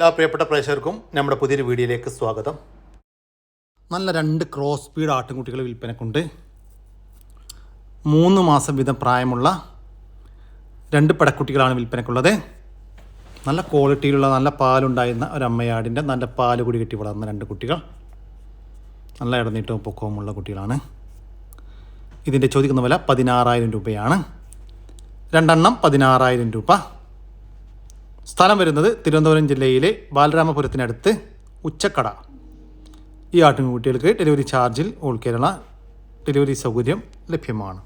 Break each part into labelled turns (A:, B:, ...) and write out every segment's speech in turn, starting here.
A: എല്ലാ പ്രിയപ്പെട്ട പ്രേക്ഷകർക്കും നമ്മുടെ പുതിയൊരു വീഡിയോയിലേക്ക് സ്വാഗതം. നല്ല രണ്ട് ക്രോസ് സ്പീഡ് ആട്ടിൻകുട്ടികൾ വിൽപ്പനക്കുണ്ട്. മൂന്ന് മാസം വീതം പ്രായമുള്ള രണ്ട് പടക്കുട്ടികളാണ് വിൽപ്പനക്കുള്ളത്. നല്ല ക്വാളിറ്റിയിലുള്ള നല്ല പാലുണ്ടായിരുന്ന ഒരു അമ്മയാടിന്റെ നല്ല പാൽ കൂടി കെട്ടി വളർന്ന രണ്ട് കുട്ടികൾ. നല്ല ഇടനീട്ടവും പൊക്കവുമുള്ള കുട്ടികളാണ്. ഇതിന്റെ ചോദിക്കുന്ന വില പതിനാറായിരം രൂപയാണ്. രണ്ടെണ്ണം പതിനാറായിരം രൂപ. സ്ഥലം വരുന്നത് തിരുവനന്തപുരം ജില്ലയിലെ ബാലരാമപുരത്തിനടുത്ത് ഉച്ചക്കട. ഈ ആട്ടിൻകുട്ടികൾക്ക് ഡെലിവറി ചാർജിൽ ഓൾ കേരള ഡെലിവറി സൗകര്യം ലഭ്യമാണ്.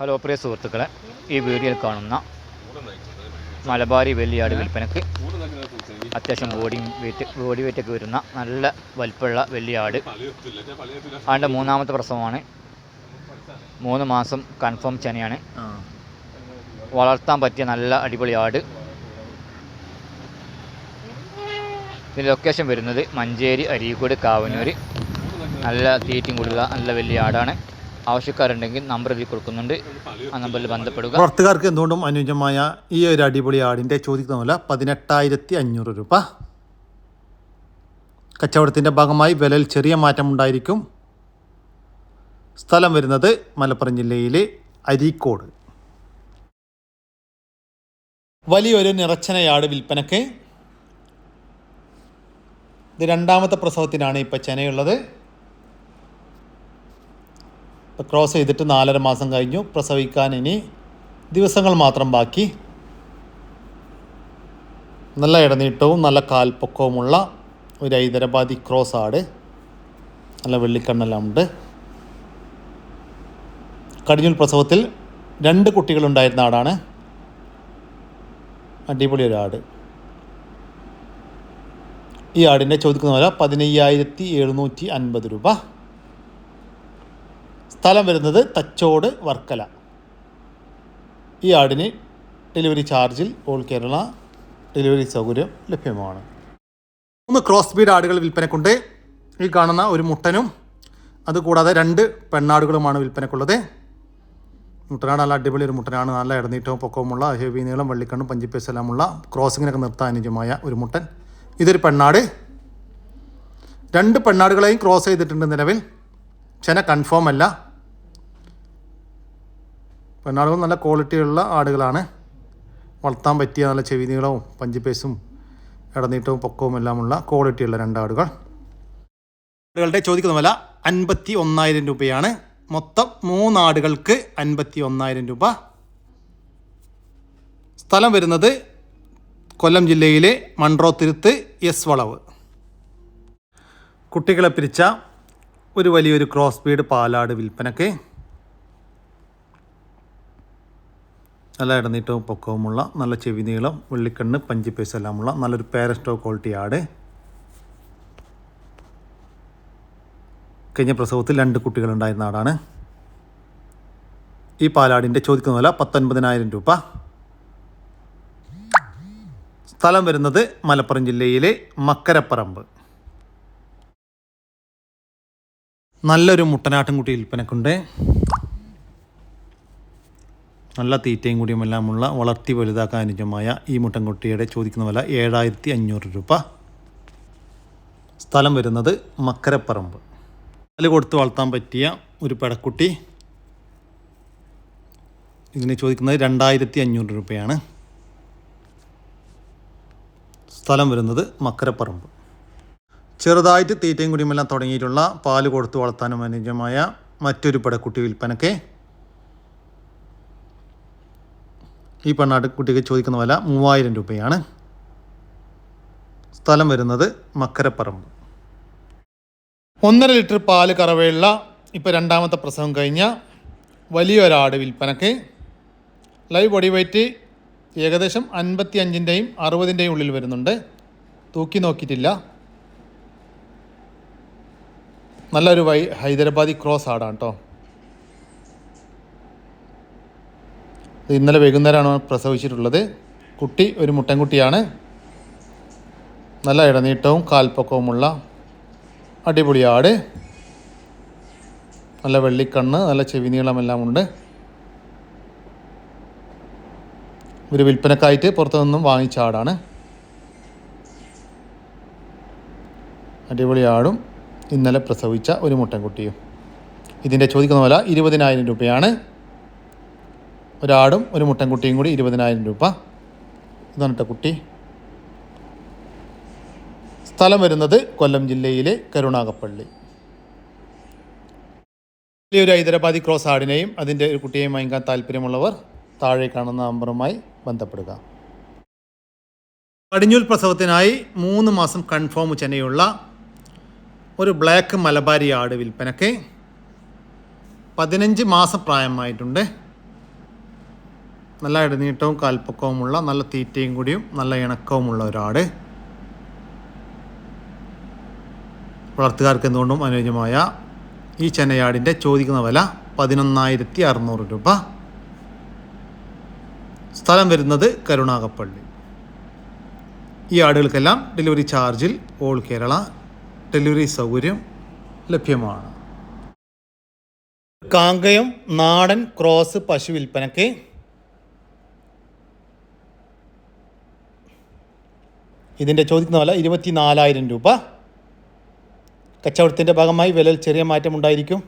B: ഹലോ പ്രിയ സുഹൃത്തുക്കളെ ഈ വീഡിയോയിൽ കാണുന്ന മലബാരി വെള്ളിയാട് വിൽപ്പനക്ക് അത്യാവശ്യം ബോഡി വെയിറ്റ് ബോഡി വെയിറ്റൊക്കെ വരുന്ന നല്ല വലിപ്പമുള്ള വെള്ളിയാട്. അതിന്റെ മൂന്നാമത്തെ പ്രസവമാണ്. മൂന്ന് മാസം കൺഫേം ചെനയാണ് വളർത്താൻ പറ്റിയ നല്ല അടിപൊളി ആട്. ഇതിന്റെ ലൊക്കേഷൻ വരുന്നത് മഞ്ചേരി അരീക്കോട് കാവനൂർ നല്ല തീറ്റയും കൂടുതലുള്ള നല്ല വലിയ ആടാണ്. ആവശ്യക്കാരുണ്ടെങ്കിൽ നമ്പർ ഇതിൽ കൊടുക്കുന്നുണ്ട്. ആ നമ്പറിൽ ബന്ധപ്പെടുക.
A: വർത്തകർക്ക് എന്തുകൊണ്ടും അനുയോജ്യമായ ഈ ഒരു അടിപൊളി ആടിന്റെ ചോദിക്കുന്ന പതിനെട്ടായിരത്തി അഞ്ഞൂറ് രൂപ. കച്ചവടത്തിന്റെ ഭാഗമായി വിലയിൽ ചെറിയ മാറ്റമുണ്ടായിരിക്കും സ്ഥലം വരുന്നത് മലപ്പുറം ജില്ലയിലെ അരീക്കോട്. വലിയൊരു നിറച്ചനയാട് വിൽപ്പനക്ക് ഇത് രണ്ടാമത്തെ പ്രസവത്തിനാണ് ഇപ്പം ചെനയുള്ളത്. ഇപ്പം ക്രോസ് ചെയ്തിട്ട് നാലര മാസം കഴിഞ്ഞു. പ്രസവിക്കാൻ ഇനി ദിവസങ്ങൾ മാത്രം ബാക്കി. നല്ല ഇടനീട്ടവും നല്ല കാൽപ്പൊക്കവുമുള്ള ഒരു ഹൈദരാബാദി ക്രോസ് ആട്. നല്ല വെള്ളിക്കണ്ണെല്ലാം ഉണ്ട്. കടിഞ്ഞൂൽ പ്രസവത്തിൽ രണ്ട് കുട്ടികളുണ്ടായിരുന്ന ആടാണ്. അടിപൊളി ഒരു ആട്. ഈ ആടിന്റെ ചോദിക്കുന്ന വില പതിനയ്യായിരത്തി എഴുന്നൂറ്റി അൻപത് രൂപ. സ്ഥലം വരുന്നത് തച്ചോട് വർക്കല. ഈ ആടിന് ഡെലിവറി ചാർജിൽ ഓൾ കേരള ഡെലിവറി സൗകര്യം ലഭ്യമാണ്. മൂന്ന് ക്രോസ് ബീഡ് ആടുകൾ വിൽപ്പനക്കുണ്ട്. ഈ കാണുന്ന ഒരു മുട്ടനും അതുകൂടാതെ രണ്ട് പെണ്ണാടുകളുമാണ് വിൽപ്പനക്കുള്ളത്. മുട്ടനാട് നല്ല അടിപൊളി ഒരു മുട്ടനാണ്. നല്ല ഇടനീറ്റവും പൊക്കവുമുള്ള ഹെവി നീളം വള്ളിക്കണ്ണും പഞ്ചിപ്പേസ് എല്ലാമുള്ള ക്രോസിങ്ങിനൊക്കെ നിർത്താൻ അനുജമായ ഒരു മുട്ടൻ. ഇതൊരു പെണ്ണാട്. രണ്ട് പെണ്ണാടുകളെയും ക്രോസ് ചെയ്തിട്ടുണ്ട് നിലവിൽ. ചെന കൺഫേം അല്ല. പെണ്ണാടുകൾ നല്ല ക്വാളിറ്റിയുള്ള ആടുകളാണ്. വളർത്താൻ പറ്റിയ നല്ല ചെവി നീളവും പഞ്ചിപ്പേസും ഇടനീട്ടവും പൊക്കവും എല്ലാമുള്ള ക്വാളിറ്റിയുള്ള രണ്ടാടുകൾ ആടുകളുടെ ചോദിക്കുന്ന വില അൻപത്തി ഒന്നായിരം രൂപയാണ്. മൊത്തം മൂന്നാടുകൾക്ക് അൻപത്തി ഒന്നായിരം രൂപ. സ്ഥലം വരുന്നത് കൊല്ലം ജില്ലയിലെ മൺട്രോത്തുരുത്ത് എസ് വളവ്. കുട്ടികളെ പിരിച്ച ഒരു വലിയൊരു ക്രോസ് ബീഡ് പാലാട് വിൽപ്പനയ്ക്ക് നല്ല ഇടനീട്ടവും പൊക്കവുമുള്ള നല്ല ചെവി നീളം വെള്ളിക്കണ്ണ് എല്ലാം എല്ലാമുള്ള നല്ലൊരു പാരസ്റ്റോ ക്വാളിറ്റി ആട്. കഴിഞ്ഞ പ്രസവത്തിൽ രണ്ട് കുട്ടികളുണ്ടായിരുന്ന ആടാണ്. ഈ പാലാടിന്റെ ചോദിക്കുന്ന വില പത്തൊൻപതിനായിരം രൂപ. സ്ഥലം വരുന്നത് മലപ്പുറം ജില്ലയിലെ മക്കരപ്പറമ്പ്. നല്ലൊരു മുട്ടനാട്ടിൻകുട്ടി വിൽപ്പനക്കുണ്ട്. നല്ല തീറ്റയും കൂടിയും എല്ലാമുള്ള വളർത്തി വലുതാക്കാൻ അനുജമായ ഈ മുട്ടൻകുട്ടിയുടെ ചോദിക്കുന്ന വില ഏഴായിരത്തി അഞ്ഞൂറ് രൂപ. സ്ഥലം വരുന്നത് മക്കരപ്പറമ്പ്. പാൽ കൊടുത്ത് വളർത്താൻ പറ്റിയ ഒരു പെടക്കുട്ടി. ഇതിന് ചോദിക്കുന്നത് രണ്ടായിരത്തി അഞ്ഞൂറ് രൂപയാണ്. സ്ഥലം വരുന്നത് മക്കരപ്പറമ്പ്. ചെറുതായിട്ട് തീറ്റയും കുടിയുമെല്ലാം തുടങ്ങിയിട്ടുള്ള പാൽ കൊടുത്തു വളർത്താനും അനുയോജ്യമായ മറ്റൊരു പടക്കുട്ടി വിൽപ്പനക്ക് ഈ പെണ്ണാട്ടുകുട്ടിക്ക് ചോദിക്കുന്ന വില മൂവായിരം രൂപയാണ്. സ്ഥലം വരുന്നത് മക്കരപ്പറമ്പ്. ഒന്നര ലിറ്റർ പാൽ കറവയുള്ള ഇപ്പോൾ രണ്ടാമത്തെ പ്രസവം കഴിഞ്ഞ വലിയൊരാട് വിൽപ്പനക്ക്. ലൈവ് ബോഡി വെയ്റ്റ് ഏകദേശം അൻപത്തി അഞ്ചിന്റെയും അറുപതിന്റെയും ഉള്ളിൽ വരുന്നുണ്ട്. തൂക്കി നോക്കിയിട്ടില്ല. നല്ലൊരു വൈ ഹൈദരാബാദി ക്രോസ് ആടാണ് കേട്ടോ ഇന്നലെ വൈകുന്നേരമാണ് പ്രസവിച്ചിട്ടുള്ളത്. കുട്ടി ഒരു മുട്ടൻകുട്ടിയാണ്. നല്ല ഇടനീട്ടവും കാൽപ്പൊക്കവുമുള്ള അടിപൊളി ആട്. നല്ല വെള്ളിക്കണ്ണ് നല്ല ചെവി നീളമെല്ലാം ഉണ്ട് ഒരു വിൽപ്പനക്കായിട്ട് പുറത്തു നിന്നും വാങ്ങിച്ച ആടാണ്. അടിപൊളി ആടും. ഇന്നലെ പ്രസവിച്ച ഒരു മുട്ടൻകുട്ടിയും. ഇതിന്റെ ചോദിക്കുന്ന വില ഇരുപതിനായിരം രൂപയാണ്. ഒരാടും ഒരു മുട്ടൻകുട്ടിയും കൂടി ഇരുപതിനായിരം രൂപ. ഇതാണ് കേട്ടോ. സ്ഥലം വരുന്നത് കൊല്ലം ജില്ലയിലെ കരുണാകപ്പള്ളി വലിയൊരു ഹൈദരാബാദി ക്രോസ് ആടിനെയും അതിന്റെ ഒരു കുട്ടിയെയും വാങ്ങിക്കാൻ താല്പര്യമുള്ളവർ താഴെ കാണുന്ന നമ്പറുമായി ബന്ധപ്പെടുക. കടിഞ്ഞൂൽ പ്രസവത്തിനായി മൂന്ന് മാസം കൺഫേം ചെനയുള്ള ഒരു ബ്ലാക്ക് മലബാരി ആട് വിൽപ്പനയ്ക്ക് പതിനഞ്ച് മാസം പ്രായമായിട്ടുണ്ട്. നല്ല ഇടനീട്ടവും കാൽപ്പക്കവുമുള്ള നല്ല തീറ്റയും കൂടിയും നല്ല ഇണക്കവുമുള്ള ഒരാട് വളർത്തുകാർക്ക് എന്തുകൊണ്ടും അനുയോജ്യമായ ഈ ചെനയാടിന്റെ ചോദിക്കുന്ന വില പതിനൊന്നായിരത്തി അറുന്നൂറ് രൂപ. സ്ഥലം വരുന്നത് കരുണാകപ്പള്ളി. ഈ ആടുകൾക്കെല്ലാം ഡെലിവറി ചാർജിൽ ഓൾ കേരള ഡെലിവറി സൗകര്യം ലഭ്യമാണ്. കാങ്കയം നാടൻ ക്രോസ് പശു വിൽപ്പനയ്ക്ക് ഇതിന്റെ ചോദിക്കുന്ന വില ഇരുപത്തി നാലായിരം രൂപ. കച്ചവടത്തിന്റെ ഭാഗമായി വിലയിൽ ചെറിയ മാറ്റമുണ്ടായിരിക്കും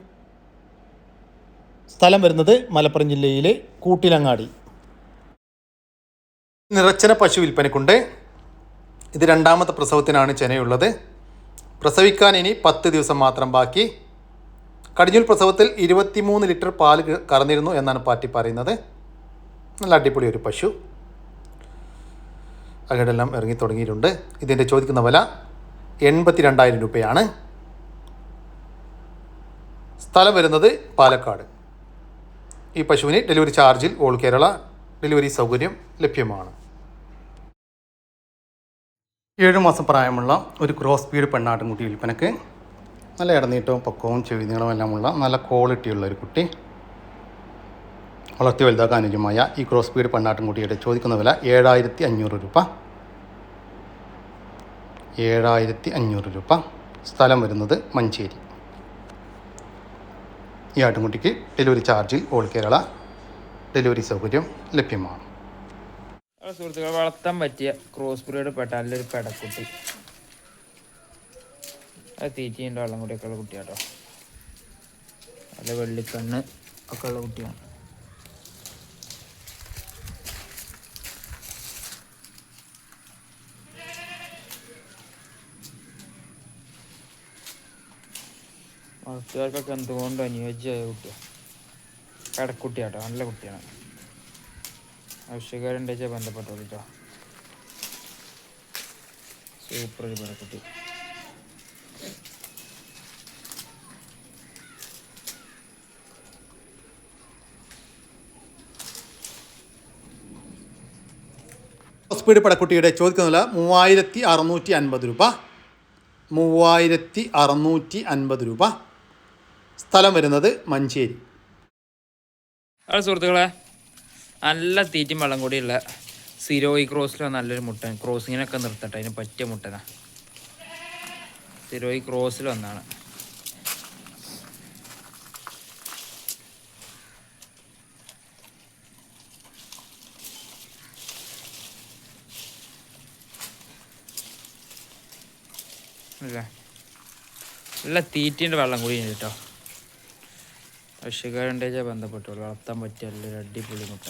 A: സ്ഥലം വരുന്നത് മലപ്പുറം ജില്ലയിലെ കൂട്ടിലങ്ങാടി. നിറച്ചന പശു വിൽപ്പനക്കുണ്ട് ഇത് രണ്ടാമത്തെ പ്രസവത്തിനാണ് ചെനയുള്ളത്. പ്രസവിക്കാൻ ഇനി പത്ത് ദിവസം മാത്രം ബാക്കി. കടിഞ്ഞൂൽ പ്രസവത്തിൽ ഇരുപത്തിമൂന്ന് ലിറ്റർ പാൽ കറന്നിരുന്നു എന്നാണ് പാർട്ടി പറയുന്നത്. നല്ല അടിപൊളി ഒരു പശു. അകടെല്ലാം ഇറങ്ങി തുടങ്ങിയിട്ടുണ്ട്. ഇതിന്റെ ചോദിക്കുന്ന വില എൺപത്തി രണ്ടായിരം രൂപയാണ്. സ്ഥലം വരുന്നത് പാലക്കാട്. ഈ പശുവിന് ഡെലിവറി ചാർജിൽ ഓൾ കേരള ഡെലിവറി സൗകര്യം ലഭ്യമാണ്. ഏഴ് മാസം പ്രായമുള്ള ഒരു ക്രോസ് സ്പീഡ് പെണ്ണാട്ടിൻകുട്ടി വിൽപ്പനക്ക് നല്ല ഇടനീട്ടവും പക്കവും ചെവി നീളവും എല്ലാമുള്ള നല്ല ക്വാളിറ്റിയുള്ള ഒരു കുട്ടി. വളർത്തി വലുതാക്കാൻ അനുജമായ ഈ ക്രോസ് സ്പീഡ് പെണ്ണാട്ടിൻകുട്ടിയുടെ ചോദിക്കുന്ന വില ഏഴായിരത്തി അഞ്ഞൂറ് രൂപ. ഏഴായിരത്തി അഞ്ഞൂറ് രൂപ. സ്ഥലം വരുന്നത് മഞ്ചേരി. ഈ ആട്ടുംകുട്ടിക്ക് ഡെലിവറി ചാർജിൽ ഓൾ കേരള. ഡെലിവറി സൗകര്യം ലഭ്യമാണ്.
C: ആ സുഹൃത്തുക്കളെ വളർത്താൻ പറ്റിയ ക്രോസ് ബ്രീഡ് പെട്ട നല്ലൊരു പെടക്കുട്ടി. അത് തീറ്റയുണ്ട് വെള്ളം കൂടിയൊക്കെ ഉള്ള കുട്ടിയാട്ടോ. നല്ല വെള്ളിക്കണ്ണ് ഒക്കെ ഉള്ള കുട്ടിയാണ്. വളർത്തുകാർക്കൊക്കെ എന്തുകൊണ്ടും അനുയോജ്യമായ കുട്ടിയാണ് പെടക്കുട്ടിയാട്ടോ നല്ല കുട്ടിയാണ്. ആവശ്യക്കാരുണ്ട് വെച്ചാൽ ബന്ധപ്പെട്ടോളൂ കേട്ടോ സൂപ്പർ ഒരു പടക്കുട്ടി
A: സ്പീഡ് പടക്കുട്ടിയുടെ ചോദിക്കുന്ന വില മൂവായിരത്തി അറുന്നൂറ്റി അൻപത് രൂപ. മൂവായിരത്തി അറുന്നൂറ്റി അൻപത് രൂപ. സ്ഥലം വരുന്നത് മഞ്ചേരി.
C: ആ സുഹൃത്തുക്കളെ. നല്ല തീറ്റയും വെള്ളം കൂടിയുള്ള സിരോയി ക്രോസിലാണ് നല്ലൊരു മുട്ടൻ ക്രോസിങ്ങിനൊക്കെ നിർത്തട്ടെ അതിന് പറ്റിയ മുട്ടനാ സിരോയി ക്രോസിൽ ഒന്നാണ് അല്ല നല്ല തീറ്റേന്റെ വെള്ളം കൂടി കേട്ടോ. ഭക്ഷ്യക്കാരുണ്ടേച്ചാൽ ബന്ധപ്പെട്ടോളൂ വളർത്താൻ പറ്റിയ നല്ലൊരു അടിപൊളി മുട്ട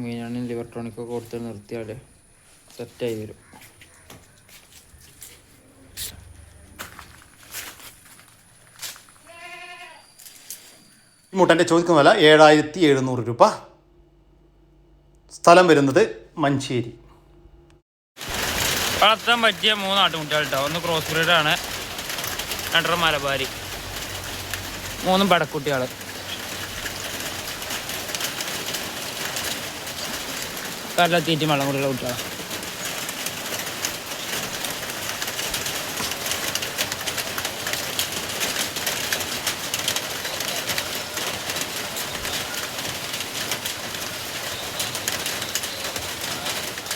C: മീനാണ് ലിവർ ടോണിക്കൊക്കെ കൊടുത്ത് നിർത്തിയാൽ സെറ്റായി വരും.
A: മുട്ടന്റെ ചോദിക്കുന്ന വില ഏഴായിരത്തി എഴുന്നൂറ് രൂപ. സ്ഥലം വരുന്നത് മഞ്ചേരി.
C: വളർത്താൻ പറ്റിയ മൂന്ന് ആട്ടുമുട്ടികൾ ഒന്ന് ക്രോസ് ബ്രീഡ് ആണ്. രണ്ടര മലബാരി. മൂന്നും പടക്കുട്ടികൾ കല്ലത്തീറ്റി മലമുറിയുള്ള കുട്ടികൾ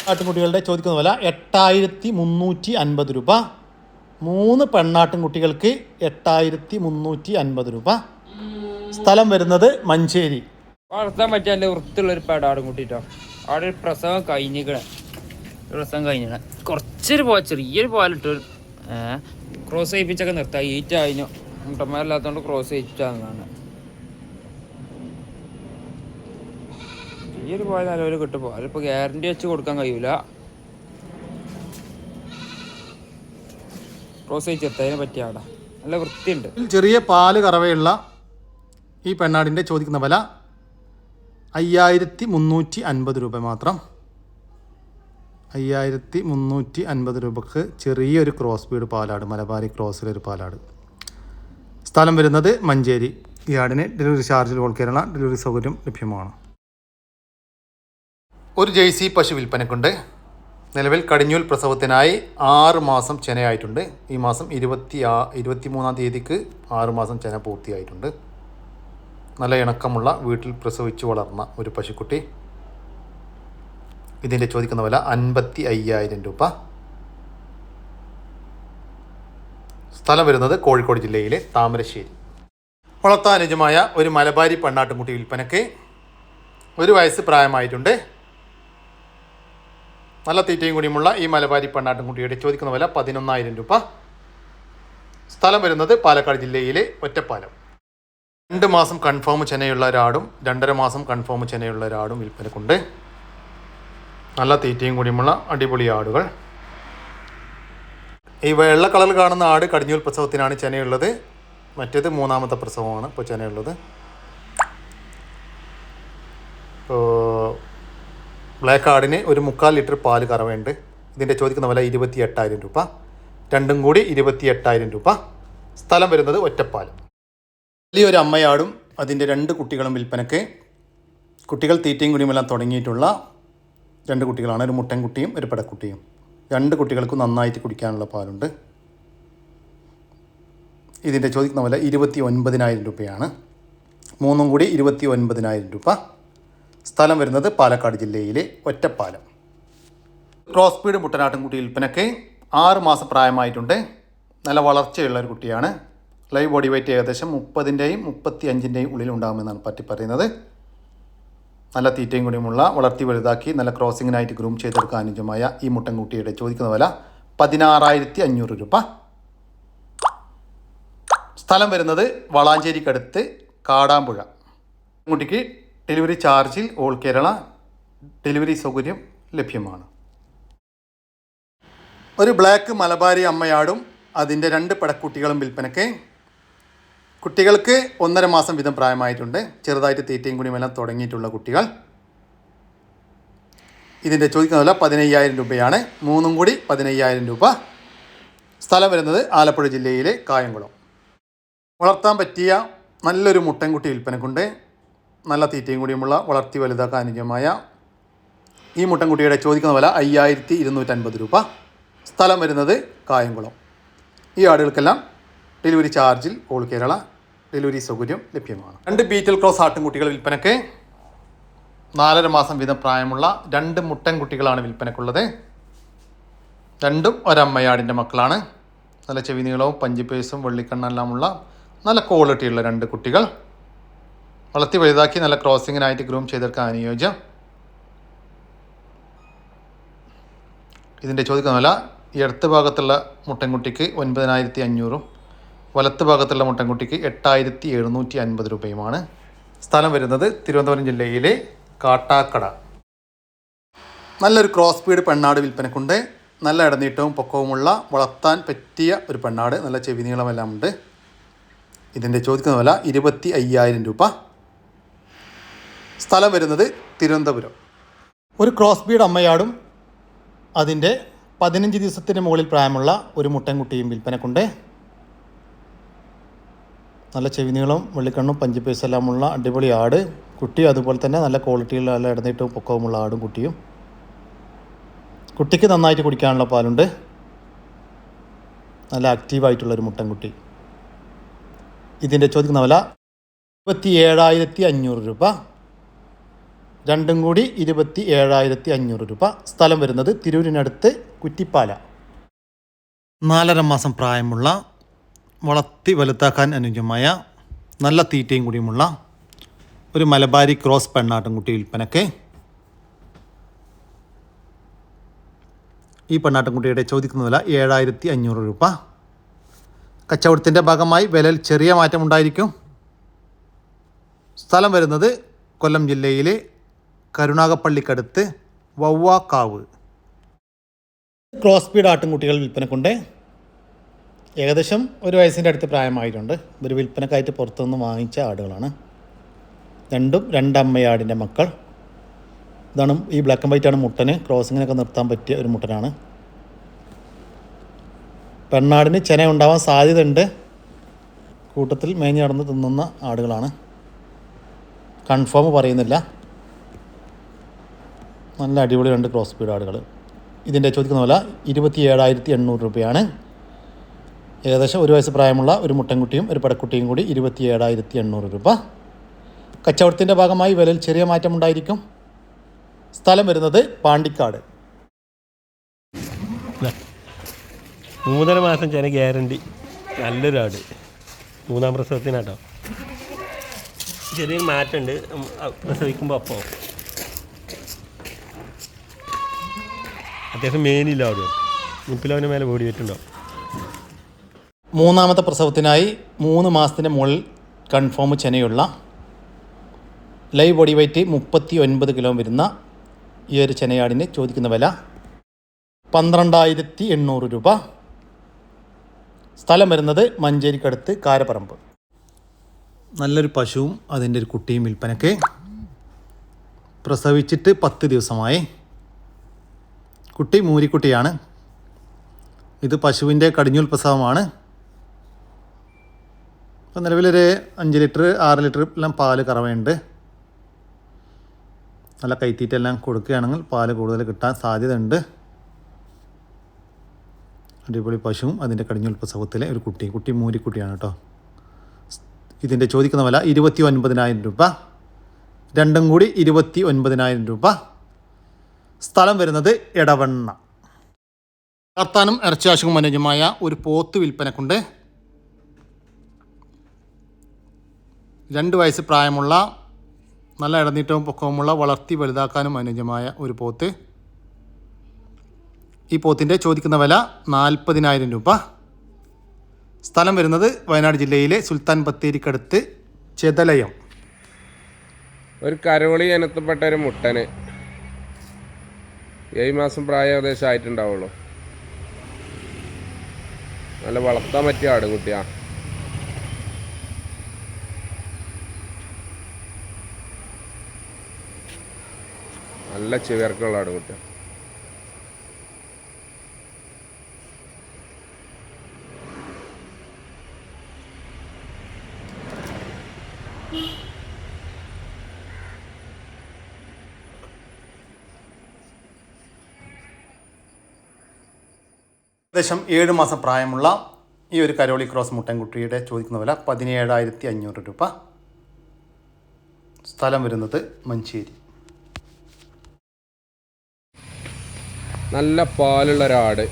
A: ആട്ടുകുട്ടികളുടെ ചോദിക്കുന്ന വില എട്ടായിരത്തി മുന്നൂറ്റി അൻപത് രൂപ. മൂന്ന് പെണ്ണാട്ടിൻകുട്ടികൾക്ക് എട്ടായിരത്തി മുന്നൂറ്റി അൻപത് രൂപ. സ്ഥലം വരുന്നത് മഞ്ചേരി.
C: വളർത്താൻ പറ്റിയ വൃത്തിയുള്ള ഒരു പെടാടും കൂട്ടിട്ടോ അവിടെ ഒരു പ്രസവം കഴിഞ്ഞിക്കണ. പ്രസവം കഴിഞ്ഞിക്കണ. കുറച്ചൊരു പോ ചെറിയൊരു പോലിട്ട് ക്രോസ് ചെയ്യിപ്പിച്ചൊക്കെ നിർത്താം. ഈറ്റ് കഴിഞ്ഞു മുട്ടന്മാരില്ലാത്തതുകൊണ്ട് ക്രോസ് ചെയ്യിച്ചാണ് ചെറിയൊരു പാൽ കിട്ടുമ്പോൾ അതിപ്പോൾ ഗ്യാരണ്ടി വെച്ച് കൊടുക്കാൻ കഴിയൂല. ക്രോസ് ചെയ്യിച്ചെത്തതിനെ പറ്റിയ അവിടെ നല്ല വൃത്തിയുണ്ട്.
A: ചെറിയ പാൽ കറവയുള്ള ഈ പെണ്ണാടിന്റെ ചോദിക്കുന്ന വില അയ്യായിരത്തി മുന്നൂറ്റി അൻപത് രൂപ മാത്രം. അയ്യായിരത്തി മുന്നൂറ്റി അൻപത് രൂപക്ക് ചെറിയൊരു ക്രോസ് ബീഡ് പാലാട് മലബാരി ക്രോസിലൊരു പാലാട്. സ്ഥലം വരുന്നത് മഞ്ചേരി. ഈ ആടിന് ഡെലിവറി ചാർജിൽ ഓൾ കേരള ഡെലിവറി സൗകര്യം ലഭ്യമാണ്. ഒരു ജേഴ്സി പശു വിൽപ്പനക്കുണ്ട്. നിലവിൽ കടിഞ്ഞൂൽ പ്രസവത്തിനായി ആറ് മാസം ചെനയായിട്ടുണ്ട്. ഈ മാസം ഇരുപത്തി ആ ഇരുപത്തി മൂന്നാം തീയതിക്ക് ആറ് മാസം ചെന പൂർത്തിയായിട്ടുണ്ട്. നല്ല ഇണക്കമുള്ള വീട്ടിൽ പ്രസവിച്ച് വളർന്ന ഒരു പശുക്കുട്ടി. ഇതിന്റെ ചോദിക്കുന്ന വില അൻപത്തി അയ്യായിരം രൂപ. സ്ഥലം വരുന്നത് കോഴിക്കോട് ജില്ലയിലെ താമരശ്ശേരി. വളർത്താനുജമായ ഒരു മലബാരി പെണ്ണാട്ടുംകുട്ടി വിൽപ്പനയ്ക്ക് ഒരു വയസ്സ് പ്രായമായിട്ടുണ്ട്. നല്ല തീറ്റയും കൂടിയുമുള്ള ഈ മലബാരി പെണ്ണാട്ടുംകുട്ടിയുടെ ചോദിക്കുന്ന വില പതിനൊന്നായിരം രൂപ. സ്ഥലം വരുന്നത് പാലക്കാട് ജില്ലയിലെ ഒറ്റപ്പാലം. രണ്ട് മാസം കൺഫേം ചെനയുള്ള ഒരാടും രണ്ടര മാസം കൺഫേം ചെനയുള്ള ഒരാടും വിൽപ്പനക്കുണ്ട്. നല്ല തീറ്റയും കൂടിയുമുള്ള അടിപൊളി ആടുകൾ. ഈ വെള്ള കളർ കാണുന്ന ആട് കടിഞ്ഞൂൽ പ്രസവത്തിനാണ് ചെനയുള്ളത് മറ്റേത് മൂന്നാമത്തെ പ്രസവമാണ് ഇപ്പോൾ ചെനയുള്ളത് ഇപ്പോൾ ബ്ലാക്ക് ആടിന് ഒരു മുക്കാൽ ലിറ്റർ പാൽ കറവയുണ്ട്. ഇതിന്റെ ചോദിക്കുന്ന വില ഇരുപത്തി എട്ടായിരം രൂപ. രണ്ടും കൂടി ഇരുപത്തി എട്ടായിരം രൂപ. സ്ഥലം വരുന്നത് ഒറ്റപ്പാൽ വലിയൊരു അമ്മയാടും അതിന്റെ രണ്ട് കുട്ടികളും വിൽപ്പനയ്ക്ക്. കുട്ടികൾ തീറ്റയും കുടിയുമെല്ലാം തുടങ്ങിയിട്ടുള്ള രണ്ട് കുട്ടികളാണ്. ഒരു മുട്ടൻകുട്ടിയും ഒരു പെടക്കുട്ടിയും. രണ്ട് കുട്ടികൾക്കും നന്നായിട്ട് കുടിക്കാനുള്ള പാലുണ്ട്. ഇതിന്റെ ചോദിക്കുന്ന വില ഇരുപത്തി ഒൻപതിനായിരം രൂപയാണ്. മൂന്നും കൂടി ഇരുപത്തി ഒൻപതിനായിരം രൂപ. സ്ഥലം വരുന്നത് പാലക്കാട് ജില്ലയിലെ ഒറ്റപ്പാലം. ക്രോസ് സ്പീഡ് മുട്ടനാട്ടിൻകുട്ടി വിൽപ്പനയ്ക്ക് ആറ് മാസം പ്രായമായിട്ടുണ്ട്. നല്ല വളർച്ചയുള്ള ഒരു കുട്ടിയാണ്. ലൈവ് ബോഡി വെയ്റ്റ് ഏകദേശം മുപ്പതിന്റെയും മുപ്പത്തി അഞ്ചിന്റെയും ഉള്ളിൽ ഉണ്ടാകുമെന്നാണ് പറ്റി പറയുന്നത്. നല്ല തീറ്റയും കൂടിയുമുള്ള വളർത്തി വലുതാക്കി നല്ല ക്രോസിങ്ങിനായിട്ട് ഗ്രൂം ചെയ്തെടുക്കാൻ അനുയോജ്യമായ ഈ മുട്ടൻകുട്ടിയുടെ ചോദിക്കുന്ന വില പതിനാറായിരത്തി അഞ്ഞൂറ് രൂപ. സ്ഥലം വരുന്നത് വളാഞ്ചേരിക്കടുത്ത് കാടാമ്പുഴ. കുട്ടിക്ക് ഡെലിവറി ചാർജിൽ ഓൾ കേരള ഡെലിവറി സൗകര്യം ലഭ്യമാണ്. ഒരു ബ്ലാക്ക് മലബാരി അമ്മയാടും അതിന്റെ രണ്ട് പടക്കുട്ടികളും വിൽപ്പനയ്ക്ക് കുട്ടികൾക്ക് ഒന്നര മാസം വീതം പ്രായമായിട്ടുണ്ട്. ചെറുതായിട്ട് തീറ്റയും കുടിയുമെല്ലാം തുടങ്ങിയിട്ടുള്ള കുട്ടികൾ. ഇതിന്റെ ചോദിക്കുന്ന വില പതിനയ്യായിരം രൂപയാണ്. മൂന്നും കൂടി പതിനയ്യായിരം രൂപ. സ്ഥലം വരുന്നത് ആലപ്പുഴ ജില്ലയിലെ കായംകുളം. വളർത്താൻ പറ്റിയ നല്ലൊരു മുട്ടൻകുട്ടി വിൽപ്പനക്കുണ്ട്. നല്ല തീറ്റയും കൂടിയുമുള്ള വളർത്തി വലുതാക്കാൻ അനുയോജ്യമായ ഈ മുട്ടൻകുട്ടിയുടെ ചോദിക്കുന്ന വില അയ്യായിരത്തി ഇരുന്നൂറ്റൻപത് രൂപ. സ്ഥലം വരുന്നത് കായംകുളം. ഈ ആടുകൾക്കെല്ലാം ഡെലിവറി ചാർജിൽ ഓൾ കേരള ഡെലിവറി സൗകര്യം ലഭ്യമാണ്. രണ്ട് ബീറ്റൽ ക്രോസ് ആട്ടിൻകുട്ടികൾ വിൽപ്പനയ്ക്ക് നാലര മാസം വീതം പ്രായമുള്ള രണ്ട് മുട്ടൻകുട്ടികളാണ് വിൽപ്പനയ്ക്കുള്ളത് രണ്ടും ഒരമ്മയാടിന്റെ മക്കളാണ്. നല്ല ചെവി നീളവും പഞ്ചിപ്പേസും വെള്ളിക്കണ്ണെല്ലാമുള്ള നല്ല ക്വാളിറ്റിയുള്ള രണ്ട് കുട്ടികൾ. വളർത്തി വലുതാക്കി നല്ല ക്രോസിങ്ങിനായിട്ട് ഗ്രൂം ചെയ്തെടുക്കാൻ അനുയോജ്യം. ഇതിന്റെ ചോദിക്കുന്ന വില ഇടത്ത് ഭാഗത്തുള്ള മുട്ടൻകുട്ടിക്ക് ഒൻപതിനായിരത്തി അഞ്ഞൂറും വലത്ത് ഭാഗത്തുള്ള മുട്ടൻകുട്ടിക്ക് എട്ടായിരത്തി എഴുന്നൂറ്റി അൻപത് രൂപയുമാണ് സ്ഥലം വരുന്നത് തിരുവനന്തപുരം ജില്ലയിലെ കാട്ടാക്കട. നല്ലൊരു ക്രോസ് സ്പീഡ് പെണ്ണാട് വിൽപ്പനക്കുണ്ട്. നല്ല ഇടനീട്ടവും പൊക്കവുമുള്ള വളർത്താൻ പറ്റിയ ഒരു പെണ്ണാട് നല്ല ചെവി നീളമെല്ലാം ഉണ്ട്. ഇതിന്റെ ചോദിക്കുന്ന വില ഇരുപത്തി അയ്യായിരം രൂപ. സ്ഥലം വരുന്നത് തിരുവനന്തപുരം. ഒരു ക്രോസ് ബീഡ് അമ്മയാടും അതിന്റെ പതിനഞ്ച് ദിവസത്തിന് മുകളിൽ പ്രായമുള്ള ഒരു മുട്ടൻകുട്ടിയും വിൽപ്പനക്കുണ്ട്. നല്ല ചെവിനീളം വെള്ളിക്കണ്ണും പഞ്ചിപ്പേസ് എല്ലാമുള്ള അടിപൊളി ആട്. കുട്ടിയും അതുപോലെ തന്നെ നല്ല ക്വാളിറ്റിയുള്ള നല്ല ഇടനീട്ടവും പൊക്കവുമുള്ള ആടും കുട്ടിയും. കുട്ടിക്ക് നന്നായിട്ട് കുടിക്കാനുള്ള പാലുണ്ട്. നല്ല ആക്റ്റീവായിട്ടുള്ളൊരു മുട്ടൻകുട്ടി. ഇതിന്റെ ചോദിക്കുന്ന വില ഇരുപത്തി ഏഴായിരത്തി അഞ്ഞൂറ് രൂപ. രണ്ടും കൂടി ഇരുപത്തി ഏഴായിരത്തി അഞ്ഞൂറ് രൂപ. സ്ഥലം വരുന്നത് തിരൂരിനടുത്ത് കുറ്റിപ്പാല. നാലര മാസം പ്രായമുള്ള വളർത്തി വലുതാക്കാൻ അനുയോജ്യമായ നല്ല തീറ്റയും കൂടിയുമുള്ള ഒരു മലബാരി ക്രോസ് പെണ്ണാട്ടുംകുട്ടി വിൽപ്പനക്ക് ഈ പെണ്ണാട്ടുംകുട്ടിയുടെ ചോദിക്കുന്ന വില ഏഴായിരത്തി അഞ്ഞൂറ് രൂപ. കച്ചവടത്തിന്റെ ഭാഗമായി വിലയിൽ ചെറിയ മാറ്റമുണ്ടായിരിക്കും. സ്ഥലം വരുന്നത് കൊല്ലം ജില്ലയിലെ കരുണാകപ്പള്ളിക്കടുത്ത് വവ്വാക്കാവ്. ക്രോസ് സ്പീഡ് ആട്ടിൻകുട്ടികൾ വിൽപ്പനക്കുണ്ട് ഏകദേശം ഒരു വയസ്സിന്റെ അടുത്ത് പ്രായമായിട്ടുണ്ട്. ഇവർ വിൽപ്പനക്കായിട്ട് പുറത്തുനിന്ന് വാങ്ങിച്ച ആടുകളാണ്. രണ്ടും രണ്ടമ്മയാടിന്റെ മക്കൾ. ഇതാണ് ഈ ബ്ലാക്ക് ആൻഡ് വൈറ്റ് ആണ് മുട്ടന്. ക്രോസിങ്ങിനൊക്കെ നിർത്താൻ പറ്റിയ ഒരു മുട്ടനാണ്. പെണ്ണാടിന് ചെന ഉണ്ടാവാൻ സാധ്യതയുണ്ട്. കൂട്ടത്തിൽ മേഞ്ഞ് നടന്ന് തിന്നുന്ന ആടുകളാണ്. കൺഫേം പറയുന്നില്ല. നല്ല അടിപൊളി രണ്ട് ക്രോസ് സ്പീഡ് ആടുകൾ. ഇതിന്റെ ചോദിക്കുന്ന പോലെ ഇരുപത്തി ഏഴായിരത്തി എണ്ണൂറ് രൂപയാണ്. ഏകദേശം ഒരു വയസ്സ് പ്രായമുള്ള ഒരു മുട്ടൻകുട്ടിയും ഒരു പടക്കുട്ടിയും കൂടി ഇരുപത്തി ഏഴായിരത്തി എണ്ണൂറ് രൂപ. കച്ചവടത്തിന്റെ ഭാഗമായി വിലയിൽ ചെറിയ മാറ്റമുണ്ടായിരിക്കും സ്ഥലം വരുന്നത് പാണ്ടിക്കാട്.
D: മൂന്നര മാസം ചെന ഗ്യാരണ്ടി. നല്ലൊരു ആട്. മൂന്നാം പ്രസവത്തിനാട്ടോ. ചെറിയൊരു മാറ്റമുണ്ട്. പ്രസവിക്കുമ്പോൾ അപ്പോൾ അത്യാവശ്യം മേനില്ല അവർ മുപ്പിലവന്റെ മേലെ ബോഡി വെച്ചിട്ടുണ്ടോ
A: മൂന്നാമത്തെ പ്രസവത്തിനായി മൂന്ന് മാസത്തിന് മുകളിൽ കൺഫേം ചെനയുള്ള ലൈവ് ബോഡി വെയ്റ്റ് മുപ്പത്തി ഒൻപത് കിലോ വരുന്ന ഈ ഒരു ചെനയാടിന് ചോദിക്കുന്ന വില പന്ത്രണ്ടായിരത്തി എണ്ണൂറ് രൂപ. സ്ഥലം വരുന്നത് മഞ്ചേരിക്കടുത്ത് കാരപ്പറമ്പ്. നല്ലൊരു പശുവും അതിന്റെ ഒരു കുട്ടിയും വിൽപ്പനയ്ക്ക് പ്രസവിച്ചിട്ട് പത്ത് ദിവസമായി. കുട്ടി മൂരിക്കുട്ടിയാണ്. ഇത് പശുവിന്റെ കടിഞ്ഞൂൽ പ്രസവമാണ്. ഇപ്പം നിലവിലൊരു അഞ്ച് ലിറ്റർ ആറ് ലിറ്റർ എല്ലാം പാൽ കറവയുണ്ട്. നല്ല കൈത്തീറ്റെല്ലാം കൊടുക്കുകയാണെങ്കിൽ പാൽ കൂടുതൽ കിട്ടാൻ സാധ്യതയുണ്ട്. അടിപൊളി പശുവും അതിന്റെ കടിഞ്ഞൂൽ പ്രസവത്തിലെ ഒരു കുട്ടി കുട്ടി മൂരിക്കുട്ടിയാണ് കേട്ടോ. ഇതിന്റെ ചോദിക്കുന്ന വില ഇരുപത്തി ഒൻപതിനായിരം രൂപ. രണ്ടും കൂടി ഇരുപത്തി ഒൻപതിനായിരം രൂപ. സ്ഥലം വരുന്നത് എടവണ്ണ. കർത്താനും ഇറച്ചിയാശും മനോജമായ ഒരു പോത്ത് വിൽപ്പനക്കുണ്ട്. രണ്ട് വയസ്സ് പ്രായമുള്ള നല്ല ഇടനീട്ടവും പൊക്കവുമുള്ള വളർത്തി വലുതാക്കാനും അനുയോജ്യമായ ഒരു പോത്ത്. ഈ പോത്തിന്റെ ചോദിക്കുന്ന വില നാൽപ്പതിനായിരം രൂപ. സ്ഥലം വരുന്നത് വയനാട് ജില്ലയിലെ സുൽത്താൻ ബത്തേരിക്കടുത്ത് ചെതലയം.
E: ഒരു കരോളി ഇനത്തിൽപ്പെട്ട ഒരു മുട്ടന്. ഏഴ് മാസം പ്രായം ഏകദേശം ആയിട്ടുണ്ടാവുള്ളൂ. നല്ല വളർത്താൻ പറ്റിയ ആട് കുട്ടിയാ നല്ല ചിവർക്കുള്ള ആടുകുട്ടിയാ.
A: ഏകദേശം ഏഴ് മാസം പ്രായമുള്ള ഈ ഒരു കരോളി ക്രോസ് മുട്ടൻകുട്ടിയുടെ ചോദിക്കുന്ന വില പതിനേഴായിരത്തി അഞ്ഞൂറ് രൂപ. സ്ഥലം വരുന്നത് മഞ്ചേരി.
E: നല്ല പാലുള്ള ഒരാട്.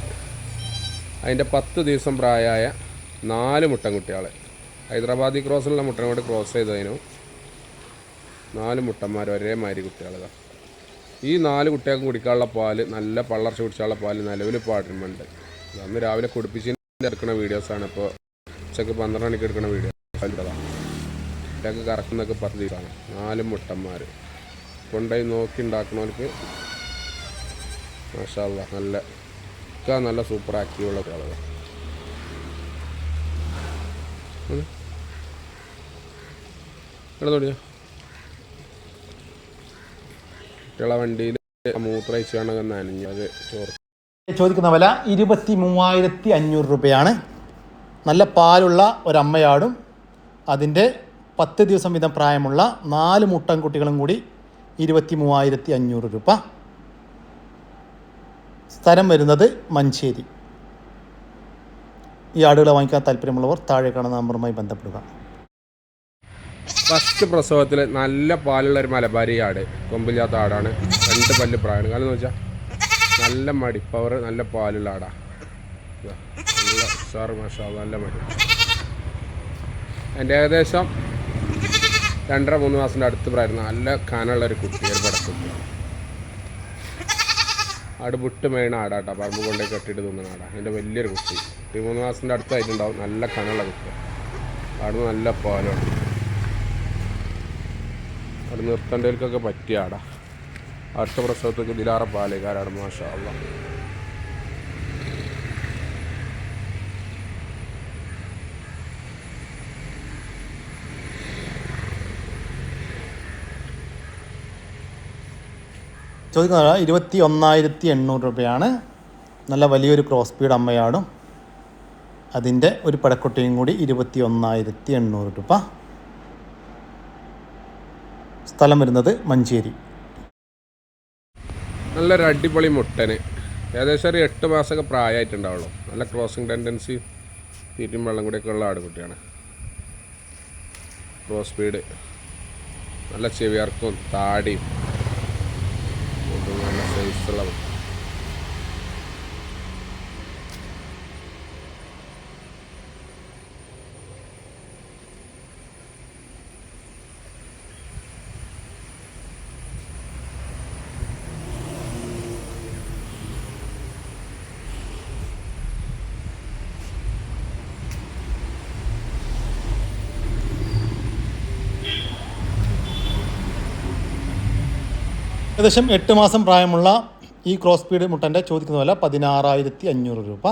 E: അതിന്റെ പത്ത് ദിവസം പ്രായമായ നാല് മുട്ടൻകുട്ടികളെ. ഹൈദരാബാദി ക്രോസിലുള്ള മുട്ടൻ കൂടി ക്രോസ് ചെയ്തതിനും നാല് മുട്ടന്മാർ ഒരേമാതിരി കുട്ടികളതാണ് ഈ നാല് കുട്ടികൾക്ക് കുടിക്കാനുള്ള പാൽ നല്ല പള്ളർച്ച കുടിച്ചാനുള്ള പാൽ നിലവിൽ പാടുന്നുണ്ട് അന്ന് രാവിലെ കുടിപ്പിച്ച് എടുക്കുന്ന വീഡിയോസാണ് ഇപ്പോൾ ഉച്ചയ്ക്ക് പന്ത്രണ്ട് മണിക്ക് എടുക്കുന്ന വീഡിയോ ഇതൊക്കെ കറക്കുന്നൊക്കെ പത്ത് ദിവസമാണ് നാല് മുട്ടന്മാർ കൊണ്ടുപോയി നോക്കി ഉണ്ടാക്കുന്നവർക്ക് മാഷാല്ല നല്ല ഒക്കെ നല്ല സൂപ്പർ ആക്റ്റീവുള്ള കുട്ടികളാണ് ഇവിടെ കുട്ടികളെ വണ്ടിയിൽ മൂത്രയിച്ച് കാണാൻ നനഞ്ഞത് ചോർത്ത്
A: ചോദിക്കുന്ന വില ഇരുപത്തി മൂവായിരത്തി അഞ്ഞൂറ് രൂപയാണ്. നല്ല പാലുള്ള ഒരമ്മയാടും. അതിന്റെ പത്ത് ദിവസം വീതം പ്രായമുള്ള നാല് മുട്ടൻകുട്ടികളും കൂടി ഇരുപത്തി മൂവായിരത്തി അഞ്ഞൂറ് രൂപ. സ്ഥലം വരുന്നത് മഞ്ചേരി. ഈ ആടുകളെ വാങ്ങിക്കാൻ താല്പര്യമുള്ളവർ താഴെ കാണുന്ന നമ്പറുമായി ബന്ധപ്പെടുക.
E: ഫസ്റ്റ് പ്രസവത്തിൽ നല്ല പാലുള്ള ഒരു മലബാരി ആട് കൊമ്പില്ലാത്ത ആടാണ്. രണ്ട് പല്ല് പ്രായമാണ്. കാരണം എന്ന് വെച്ചാൽ നല്ല മടി. പവർ നല്ല പാലുള്ള ആടാ നല്ല ഉഷാറ് മാഷാ നല്ല മടി. എന്റെ ഏകദേശം രണ്ടര മൂന്ന് മാസത്തിന്റെ അടുത്ത് പ്രായിരുന്നു നല്ല കനുള്ള ഒരു കുട്ടി ഒരു പടക്കുട്ടി. ആട് വിട്ട് മേണ ആടാട്ടാ. പറമ്പ് കൊണ്ടേ കെട്ടിയിട്ട് തിന്നണ ആടാ. എന്റെ വലിയൊരു കുട്ടി. കുട്ടി മൂന്ന് മാസത്തിന്റെ അടുത്തായിട്ടുണ്ടാവും നല്ല കനുള്ള കുട്ടി. ആടുന്ന് നല്ല പാലാണ്. അവിടെ നിർത്തേണ്ടവർക്കൊക്കെ പറ്റിയ ആടാ. അടുത്ത പ്രസവത്തേക്ക് ഇതിലാറെ പാലേക്കാരാണ് മാഷാ അള്ളാ.
A: ചോദിക്കുന്നത് ഇരുപത്തി ഒന്നായിരത്തി എണ്ണൂറ് രൂപയാണ്. നല്ല വലിയൊരു ക്രോസ് സ്പീഡ് അമ്മയാടും. അതിന്റെ ഒരു പടക്കുട്ടിയും കൂടി ഇരുപത്തി ഒന്നായിരത്തി എണ്ണൂറ് രൂപ. സ്ഥലം വരുന്നത് മഞ്ചേരി.
E: നല്ലൊരു അടിപൊളി മുട്ടന്. ഏകദേശം ഒരു എട്ട് മാസമൊക്കെ പ്രായമായിട്ടുണ്ടാവുള്ളൂ. നല്ല ക്രോസിങ് ടെൻഡൻസി തീറ്റും വെള്ളം കൂടിയൊക്കെ ഉള്ള ആടുകുട്ടിയാണ്. ക്രോസ് സ്പീഡ് നല്ല ചെവിയർക്കും താടിയും നല്ല സൈസുള്ള
A: ഏകദേശം എട്ട് മാസം പ്രായമുള്ള ഈ ക്രോസ് ബീഡ് മുട്ടന്റെ ചോദിക്കുന്ന വില പതിനാറായിരത്തി അഞ്ഞൂറ് രൂപ.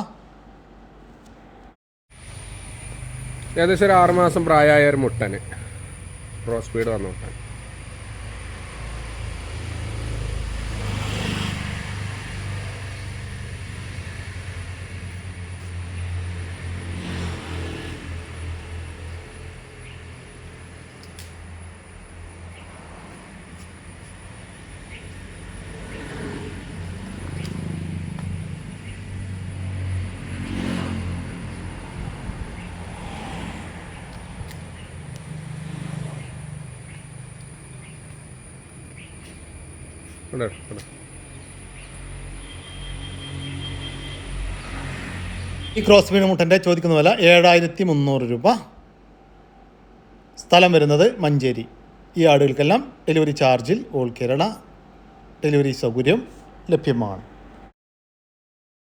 E: ഏകദേശം ഒരു ആറ് മാസം പ്രായമായ ഒരു മുട്ടന്. ക്രോസ് സ്പീഡ് വന്ന മുട്ടൻ
A: ഈ ക്രോസ് ബീഡ് മുട്ടന്റെ ചോദിക്കുന്ന വില ഏഴായിരത്തി മുന്നൂറ് രൂപ. സ്ഥലം വരുന്നത് മഞ്ചേരി. ഈ ആടുകൾക്കെല്ലാം ഡെലിവറി ചാർജിൽ ഓൾ കേരള ഡെലിവറി സൗകര്യം ലഭ്യമാണ്.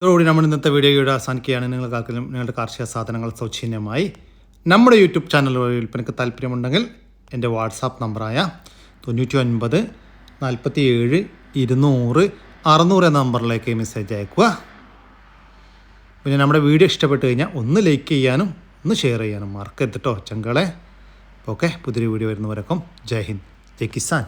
A: ഇതോടുകൂടി നമ്മൾ ഇന്നത്തെ വീഡിയോയുടെ അവസാനിക്കുകയാണ്. നിങ്ങൾക്ക് ആർക്കെങ്കിലും നിങ്ങളുടെ കാർഷിക സാധനങ്ങൾ സൗജന്യമായി നമ്മുടെ യൂട്യൂബ് ചാനൽ വഴി വിൽപ്പനയ്ക്ക് താല്പര്യമുണ്ടെങ്കിൽ എന്റെ വാട്സാപ്പ് നമ്പറായ തൊണ്ണൂറ്റി ഒൻപത് നാൽപ്പത്തി ഏഴ് ഇരുന്നൂറ് അറുന്നൂറ് എന്ന നമ്പറിലേക്ക് മെസ്സേജ് അയക്കുക. പിന്നെ നമ്മുടെ വീഡിയോ ഇഷ്ടപ്പെട്ട് കഴിഞ്ഞാൽ ഒന്ന് ലൈക്ക് ചെയ്യാനും ഒന്ന് ഷെയർ ചെയ്യാനും മറക്കരുത് കേട്ടോ ചങ്കളെ. ഓക്കെ പുതിയൊരു വീഡിയോ വരുന്നവരൊക്കെ ജയ് ഹിന്ദ്. ജയ് കിസാൻ.